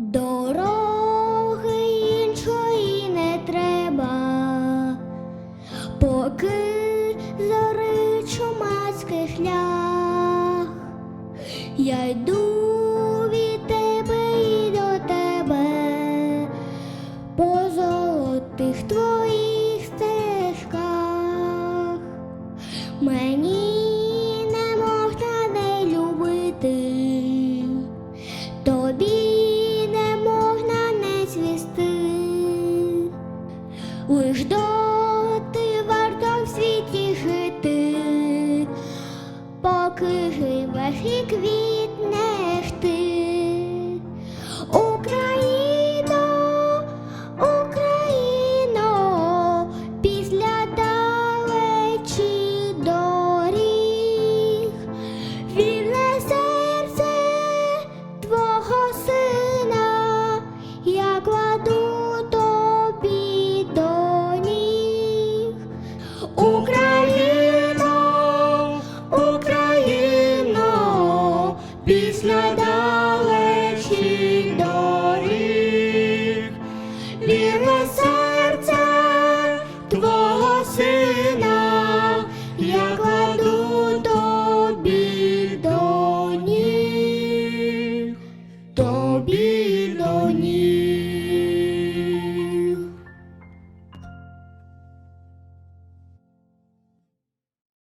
Дороги іншої не треба, поки зори чумацький шлях, я йду і до тебе по твоїх. до після.